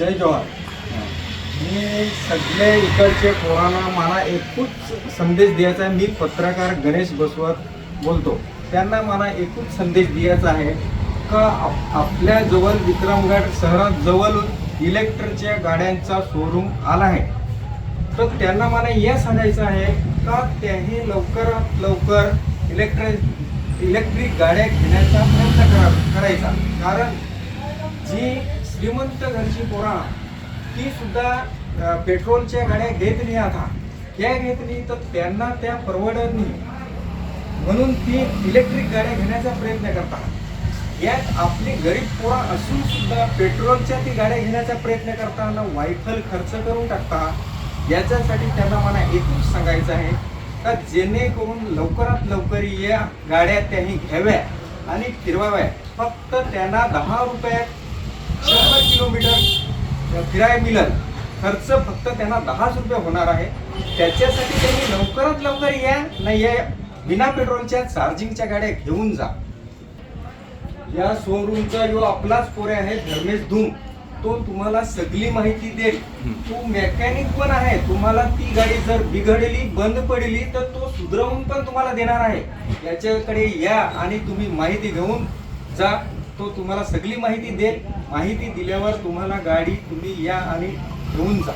जय जोहार मी सगळे इकडचे पोरांना मला एकूच संदेश द्यायचा आहे. मी पत्रकार गणेश बसवत बोलतो. त्यांना मला एकूच संदेश द्यायचा आहे का आप आपल्या जवळ विक्रमगड शहरात जवळ इलेक्ट्रिकच्या गाड्यांचा शोरूम आला आहे? तर त्यांना मला हे सांगायचं आहे का त्याही लवकरात लवकर इलेक्ट्रिक इलेक्ट्रिक गाड्या घेण्याचा प्रयत्न करा करायचा. कारण जी श्रीमंत घरची पोरा ती सुद्धा पेट्रोलच्या गाड्या घेत नाही आता. त्या घेत नाही तर त्यांना त्या परवडत नाही. म्हणून ती इलेक्ट्रिक गाड्या घेण्याचा प्रयत्न करतात. यात आपली गरीब पोरा असून सुद्धा पेट्रोलच्या ती गाड्या घेण्याचा प्रयत्न करताना वायफल खर्च करून टाकता याच्यासाठी त्यांना मला एकूच सांगायचं आहे का जेणेकरून लवकरात लवकर या गाड्या त्यांनी घ्याव्या आणि फिरवाव्या. फक्त त्यांना दहा रुपयात फिराय मिळेल खर्च फक्त त्यांना दहाच रुपये होणार आहे. त्याच्यासाठी त्यांनी लवकरात लवकर या नाही या बिना पेट्रोलच्या चार्जिंगच्या गाड्या घेऊन जा. या शोरूमचा जो आपलाच पोरे आहे धर्मेश धूम तो तुम्हाला सगळी माहिती देईल. तो मेकॅनिक पण आहे. तुम्हाला ती गाडी जर बिघडली बंद पडली तर तो सुधरवून पण तुम्हाला देणार आहे. याच्याकडे या आणि तुम्ही माहिती घेऊन जा. तो तुम्हाला सगळी माहिती देईल. माहिती दिल्यावर तुम्हाला गाडी तुम्ही या आणि घेऊन जा.